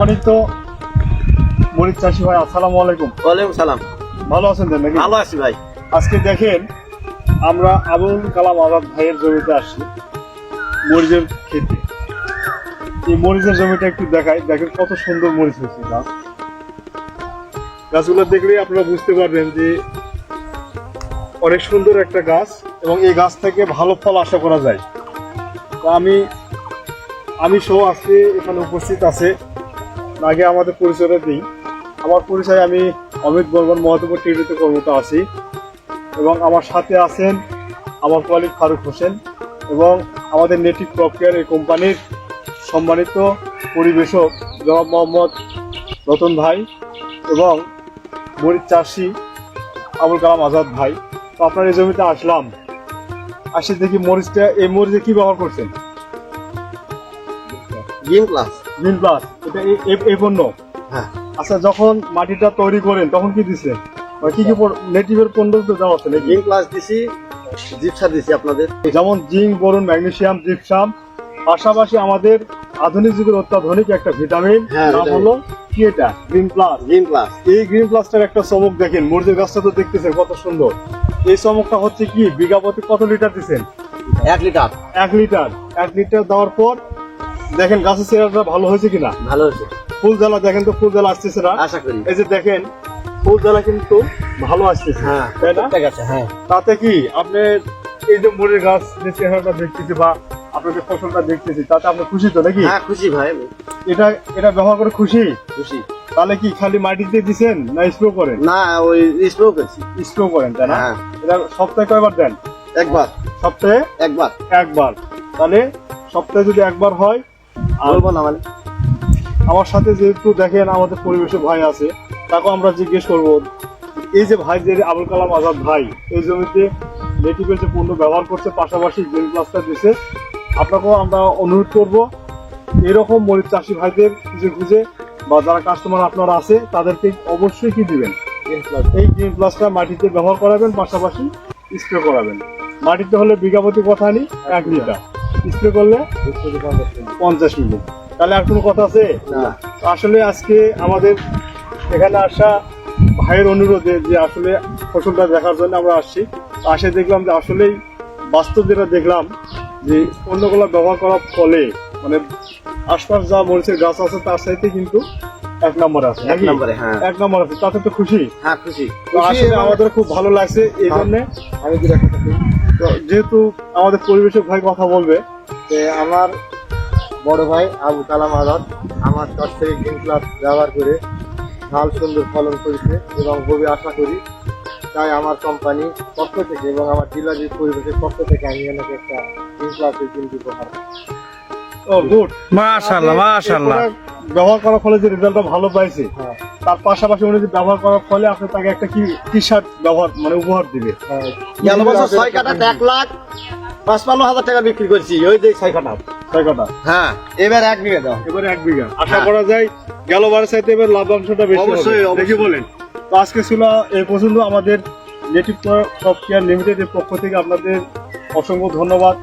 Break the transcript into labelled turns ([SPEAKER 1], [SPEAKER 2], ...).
[SPEAKER 1] সম্মানিত মরিচ চাষি ভাই আসসালামু আলাইকুম।
[SPEAKER 2] ওয়ালাইকুম সালাম।
[SPEAKER 1] ভালো আছেন তো নাকি?
[SPEAKER 2] ভালো আছি ভাই।
[SPEAKER 1] আজকে দেখেন আমরা আবুল কালাম আজাদ ভাইয়ের জমিতে আসছি মরিচের খেতে। এই মরিচের জমিটা একটু দেখাই। দেখেন কত সুন্দর মরিচ হয়েছে গাছ। গাছগুলো দেখলেই আপনারা বুঝতে পারবেন যে অনেক সুন্দর একটা গাছ এবং এই গাছ থেকে ভালো ফল আশা করা যায়। তো আমি আমি সহ আজকে এখানে উপস্থিত আছে আগে আমাদের পরিচয়টা দিই। আমার পরিচয় আমি অমিত বর্মন, মহতপুর টিভিতে কর্মরত আছি এবং আমার সাথে আছেন আমার কলিগ ফারুক হোসেন এবং আমাদের নেটিভ প্রক্রিয়ার এই কোম্পানির সম্মানিত পরিবেশক জনাব মোহাম্মদ রতন ভাই এবং মরিচ চাষি আবুল কালাম আজাদ ভাই। তো আপনার এই জমিতে আসলাম। আসি দেখি মরিচটা, এই মরিচে কি ব্যবহার করছেন?
[SPEAKER 2] গ্রিন
[SPEAKER 1] গ্রিন প্লাস এটা এই- পণ্য।
[SPEAKER 2] হ্যাঁ।
[SPEAKER 1] আচ্ছা যখন মাটিটা তৈরি করেন তখন কি দিচ্ছেন কি কি নেটিভের পণ্য তো দেওয়া আছে
[SPEAKER 2] গ্রিন প্লাস দিছি জিপসা দিছি আপনাদের।
[SPEAKER 1] যেমন জিঙ্ক বোরন ম্যাগনেসিয়াম জিপসাম পাশাপাশি আমাদের আধুনিক যুগের অত্যাধুনিক একটা ভিটামিন
[SPEAKER 2] হ্যাঁ,
[SPEAKER 1] নাম হলো কি এটা? গ্রিন প্লাস
[SPEAKER 2] গ্রিন প্লাস
[SPEAKER 1] এই গ্রিন প্লাসটার একটা চমক দেখেন মরিচের গাছটা তো দেখতেছেন কত সুন্দর। এই চমকটা হচ্ছে কি বিঘা প্রতি কত লিটার দিচ্ছেন
[SPEAKER 2] এক লিটার।
[SPEAKER 1] এক লিটার। এক লিটার দেওয়ার পর দেখেন গাছের চেহারাটা ভালো হয়েছে কিনা?
[SPEAKER 2] ভালো হয়েছে।
[SPEAKER 1] ফুল জ্বালা দেখেন তো ফুল জ্বালা আসতেছে না?
[SPEAKER 2] আশা করি।
[SPEAKER 1] এই যে দেখেন ফুল জ্বালা কিন্তু ভালো আসতেছে
[SPEAKER 2] হ্যাঁ
[SPEAKER 1] তাই না?
[SPEAKER 2] হ্যাঁ।
[SPEAKER 1] তাতে কি আপনি এই যে মরিচ গাছ যে চেহারাটা দেখতেছি বা আপনার যে ফসলটা দেখতেছি তাতে আপনি খুশি তো নাকি?
[SPEAKER 2] হ্যাঁ খুশি ভাই।
[SPEAKER 1] এটা এটা ব্যবহার করে খুশি?
[SPEAKER 2] খুশি।
[SPEAKER 1] তাহলে কি খালি মাটিতে দিছেন না স্প্রে করেন?
[SPEAKER 2] না ওই স্প্রে করছি।
[SPEAKER 1] স্প্রে করেন তাই না?
[SPEAKER 2] হ্যাঁ।
[SPEAKER 1] এটা সপ্তাহে কয়বার দেন?
[SPEAKER 2] একবার।
[SPEAKER 1] সপ্তাহে?
[SPEAKER 2] একবার।
[SPEAKER 1] একবার। তাহলে সপ্তাহে যদি একবার হয়
[SPEAKER 2] বলব না মানে।
[SPEAKER 1] আমার সাথে যেহেতু দেখেন আমাদের পরিবেশে ভাই আছে তাকে আমরা জিজ্ঞেস করব এই যে ভাই যে আবুল কালাম আজাদ ভাই এই জমিতে নেটিভের যে পণ্য ব্যবহার করছে পাশাপাশি গ্রিন প্লাস্টার দিছে আপনাকেও আমরা অনুরোধ করব এরকম মরিচ চাষি ভাইদের খুঁজে খুঁজে বা যারা কাস্টমার আপনারা আছে তাদেরকে অবশ্যই কি দিবেন? এই গ্রিন প্লাসটা মাটিতে ব্যবহার করাবেন পাশাপাশি স্প্রে করাবেন। মাটিতে হলে বিঘাপতি কথা নেই এক লিটার। স্প্রে করলে পঞ্চাশ মিনিট তাহলে আর কোনো কথা আছে?
[SPEAKER 2] না।
[SPEAKER 1] আসলে আজকে আমাদের এখানে আসা ভাইয়ের অনুরোধে যে আসলে ফসলটা দেখার জন্য আমরা আসছি। আসে দেখলাম যে আসলেই বাস্তব যেটা দেখলাম যে অন্যগুলো ব্যবহার করার ফলে মানে আশপাশ যা মরিচের গাছ আছে তার সাথে কিন্তু এক নম্বর আছে
[SPEAKER 2] এক নম্বরে হ্যাঁ।
[SPEAKER 1] এক নম্বর আছে তাতে তো খুশি?
[SPEAKER 2] হ্যাঁ খুশি।
[SPEAKER 1] তো আসলে আমাদের খুব ভালো লাগছে এই জন্য।
[SPEAKER 2] আমি রাখতে
[SPEAKER 1] তো যেহেতু আমাদের পরিবেশক ভাই কথা বলবে যে
[SPEAKER 2] আমার বড় ভাই আবু কালাম আজাদ আমার কাছ থেকে গ্রিন প্লাস ব্যবহার করে ভালো সুন্দর ফলন করেছে এবং খুবই আশা করি তাই আমার কোম্পানি পক্ষ থেকে এবং আমার ডিলারের পরিবেশের পক্ষ থেকে আমি এনাকে একটা গ্রিন প্লাসের কিন্তু উপহার
[SPEAKER 1] ও গুড
[SPEAKER 3] মাশাল্লাহ মাশাল্লাহ
[SPEAKER 1] ব্যবহার করার ফলে যে রেজাল্টটা ভালো পাইছে
[SPEAKER 2] হ্যাঁ।
[SPEAKER 1] তার পাশাপাশি উনি যে ব্যবহার করার ফলে আপনি তাকে একটা কি টি শার্ট ব্যবহার মানে উপহার দিবে
[SPEAKER 2] গেল বছর ছয় কাটাতে এক লাখ পাঁচপান্ন হাজার টাকা বিক্রি করছি ওই যে ছয় কাটা
[SPEAKER 1] ছয় কথা
[SPEAKER 2] হ্যাঁ এবার এক বিঘা দাও।
[SPEAKER 1] এবারে এক বিঘা। আশা
[SPEAKER 2] হ্যাঁ।
[SPEAKER 1] করা যায় গেল বারের সাথে এবার লাভাংশটা বেশি
[SPEAKER 2] অবশ্যই,
[SPEAKER 1] দেখি। বলেন। তো আজকে ছিল এই পর্যন্ত আমাদের নেটিভ সফটওয়্যার লিমিটেডের পক্ষ থেকে আপনাদের অসংখ্য ধন্যবাদ।